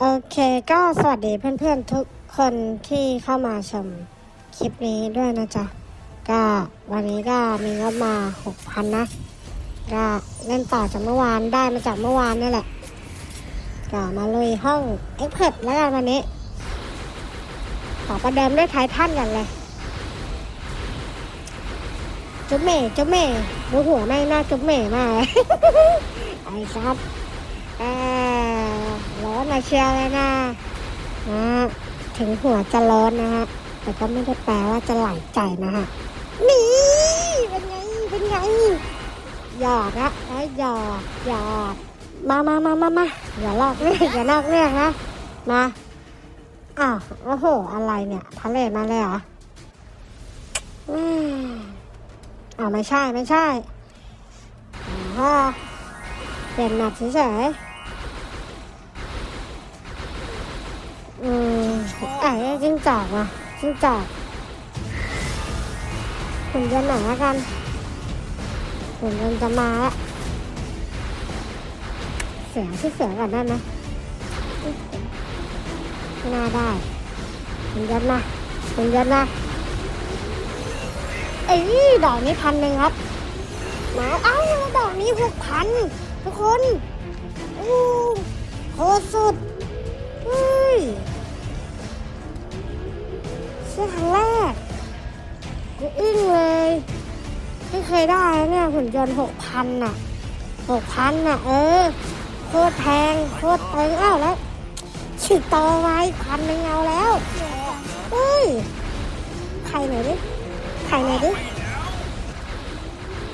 โอเคก็สวัสดีเพื่อนๆทุกคนที่เข้ามาชมคลิปนี้ด้วยนะจ๊ะ ก็วันนี้ก็มีงบมาหกพันนะ ก็เล่นต่อจากเมื่อวานได้มาจากเมื่อวานนี่แหละ ก็มาลุยห้องเอ็กเพดแล้วกันวันนี้ขอประเดิมด้วยไททันกันเลย จุ๊บเม่จุ๊บเม่ดูหัวแม่งน่าจุ๊บเม่มากเลยไอ้ครับ ออร้อนมาเชียวเลยนะนะถึงหัวจะร้อนนะฮะ แต่ก็ไม่ได้แปลว่าจะไหลใจนะฮะ นี่ เป็นไง เป็นไง หยอดนะไอ้หยอดหยอด มามามามามาอย่าลอกเรื่องอย่าลอกเรื่องนะ มาอ้าวโอ้โห อะไรเนี่ย ทะเลมาเลยเหรออ้าวไม่ใช่ ไม่ใช่อ๋อเปลี่ยนแมปเฉยๆ มไอ้จิ้งจอกว่ะจิ้งจอกหุ่นยนต์หน่อยละกันหุ่นยนต์จะมาละเสือชื่อเสือก่อนได้ไหมไม่น่าได้หุ่นยนต์นะหุ่นยนต์นะเอ้ยดอกนี้พันหนึ่งครับมาเอ้าดอกนี้หกพันทุกคนโอ้โคตรสุด เสื้อครั้งแรกกูอึ้งเลยไม่เคยได้เนี่ยหุ่นยนต์หกพันน่ะหกพันน่ะ เออ โคตรแพง โคตรเติงอ้าวแล้วฉีดต่อไว้พันหนึ่งเอาแล้วเฮ้ยไข่ไหนดิไข่ไหนดิ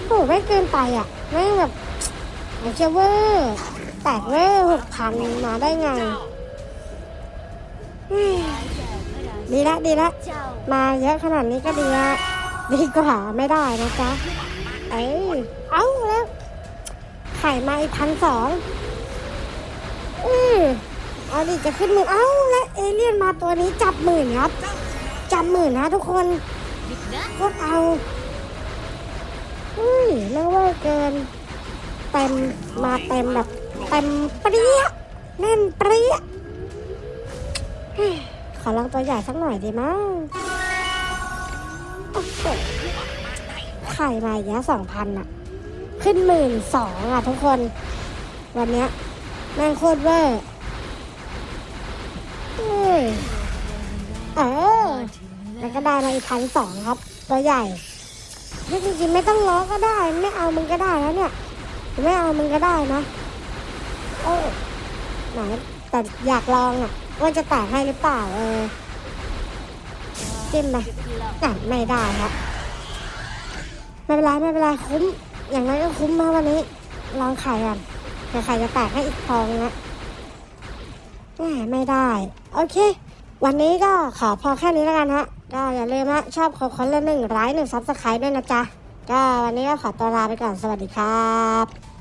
โอ้ไม่เกินไปอะไม่แบบไอเชเวอร์แตกเวอร์หกพันมาได้ไง ดีละดีละ มาเยอะขนาดนี้ก็ดีละดีกว่าไม่ได้นะจ๊ะ เอ้ยเอ้าแล้วไข่มาอีกพันสองอือเอาดิจะขึ้นหมื่นเอ้าแล้วเอเลี่ยนมาตัวนี้จับหมื่นครับ จับหมื่นนะทุกคนโคตรเอาเฮ้ยเลิกเวอร์เกินเต็มมาเต็มแบบเต็มเปรี้ยแน่นเปรี้ยเฮ้ย ขอลองตัวใหญ่สักหน่อยดีมั้งไข่มาอีกแล้วสองพันอะขึ้นหมื่นสองอะทุกคน วันเนี้ยแม่งโคตรเวอร์เอ้ยเออ แล้วก็ได้มาอีกพันสองครับ ตัวใหญ่นี่จริงๆไม่ต้องล้อก็ได้ ไม่เอามึงก็ได้แล้วเนี่ย ไม่เอามึงก็ได้นะ โอ้ไหนแต่อยากลองอะ ว่าจะแตกให้หรือเปล่าเออจิ้มไปอะไม่ได้ครับไม่เป็นไรไม่เป็นไรคุ้ม อย่างนั้นก็คุ้มมาวันนี้ ลองไข่ก่อนเผื่อไข่จะแตกให้อีกฟองนะไม่ได้ โอเค วันนี้ก็ขอพอแค่นี้แล้วกันฮะก็อย่าลืมนะชอบขอคนละหนึ่งไลค์หนึ่งซับสไครต์ด้วยนะจ๊ะ ก็วันนี้ก็ขอตัวลาไปก่อนสวัสดีครับ